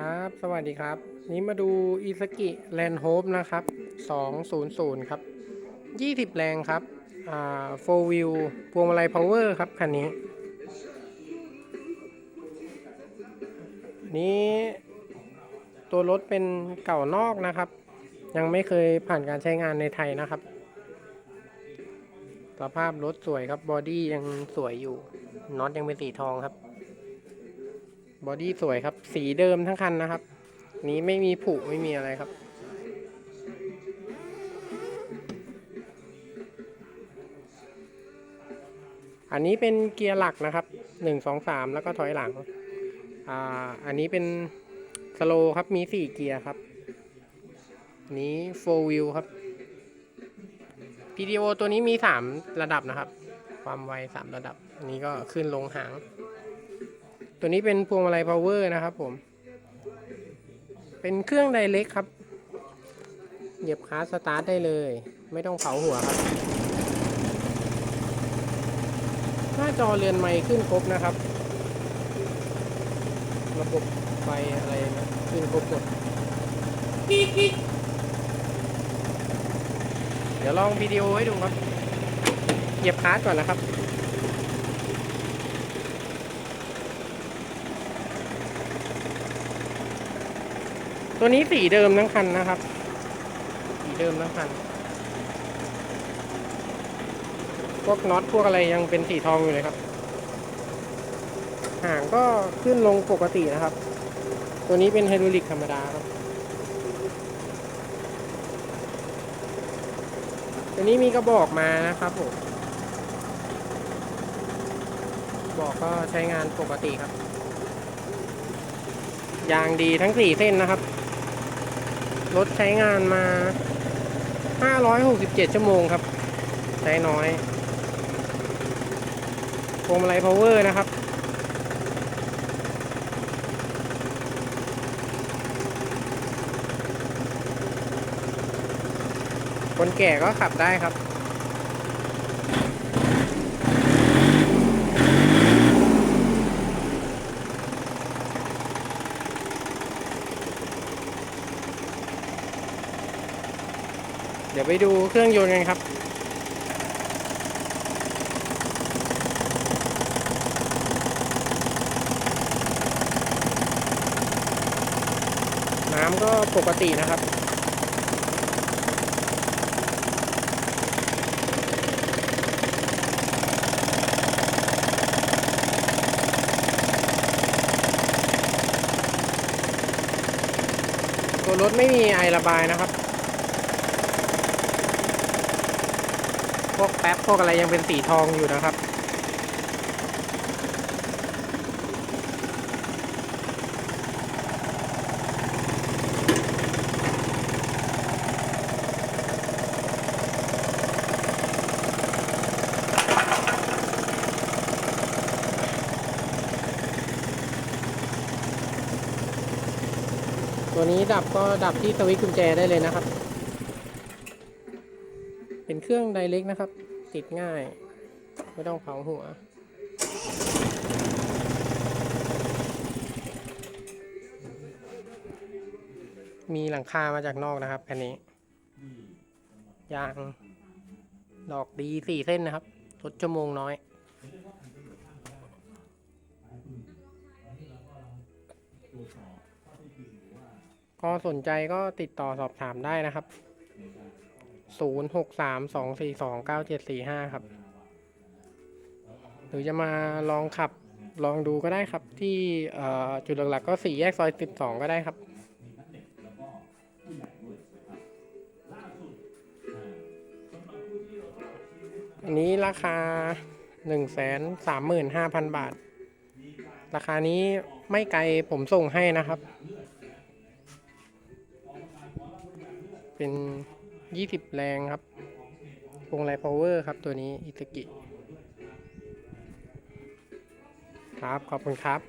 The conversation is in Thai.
ครับ สวัสดีครับ นี้มาดูอีสกิแลนโฮปนะครับ 200 ครับ 20 แรงครับ อ่าโฟวิวพวงมาลัยพาวเวอร์ครับ คันนี้ นี้ตัวรถเป็นเก่านอกนะครับ ยังไม่เคยผ่านการใช้งานในไทยนะครับ สภาพรถสวยครับ บอดี้ยังสวยอยู่น็อตยังเป็นสีทองครับ บอดี้สวยครับ สีเดิมทั้งคันนะครับ นี้ไม่มีผุไม่มีอะไรครับ อันนี้เป็นเกียร์หลักนะครับหนึ่งสองสามแล้วก็ถอยหลัง อ่า อันนี้เป็นสโลครับ มีสี่เกียร์ครับ นี้โฟวิวครับ PTO ตัวนี้มีสามระดับนะครับ ความไวสามระดับ นี้ก็ขึ้นลงหาง ตัวนี้เป็นพวงมาลัยพาวเวอร์นะครับผม เป็นเครื่องไดเล็กครับ เหยียบคลัสตาร์ทได้เลย ไม่ต้องเผาหัวครับ หน้าจอเรือนไมค์ขึ้นครบนะครับ ระบบไฟอะไรนะขึ้นครบหมดเดี๋ยวลองวิดีโอให้ดูครับ เหยียบคลัสก่อนนะครับ ตัวนี้สีเดิมทั้งคันนะครับ สีเดิมทั้งคัน พวกน็อตพวกอะไรยังเป็นสีทองอยู่เลยครับ ห่างก็ขึ้นลงปกตินะครับ ตัวนี้เป็นไฮดรอลิกธรรมดาครับ ตัวนี้มีกระบอกมานะครับผมบอกก็ใช้งานปกติครับ ยางดีทั้งสี่เส้นนะครับ รถใช้งานมา 567 ชั่วโมงครับ ใช้น้อยพวงมาลัยพาวเวอร์นะครับ คนแก่ก็ขับได้ครับ เดี๋ยวไปดูเครื่องยนต์กันครับ น้ำก็ปกตินะครับตัวรถไม่มีไอระบายนะครับ วกแป๊บพวกอะไรยังเป็นสีทองอยู่นะครับ ตัวนี้ดับก็ดับที่สวิตช์กุญแจได้เลยนะครับ เป็นเครื่องไดเล็กนะครับ ติดง่าย ไม่ต้องเผาหัว มีหลังคามาจากนอกนะครับคันนี้ยางดอกดีสี่เส้นนะครับทดชั่วโมงน้อยก็สนใจก็ติดต่อสอบถามได้นะครับ ศูนย์หกสามสองสี่สองเก้าเจ็ดสี่ห้าครับ หรือจะมาลองขับลองดูก็ได้ครับที่จุดหลักๆก็สี่แยกซอยสิบสองก็ได้ครับอันนี้ราคาหนึ่งแสนสามหมื่นห้าพันบาท ราคานี้ไม่ไกลผมส่งให้นะครับ เป็น ยี่สิบแรงครับวงไลพาวเวอร์ครับตัวนี้อิตากิ ครับ ขอบคุณครับ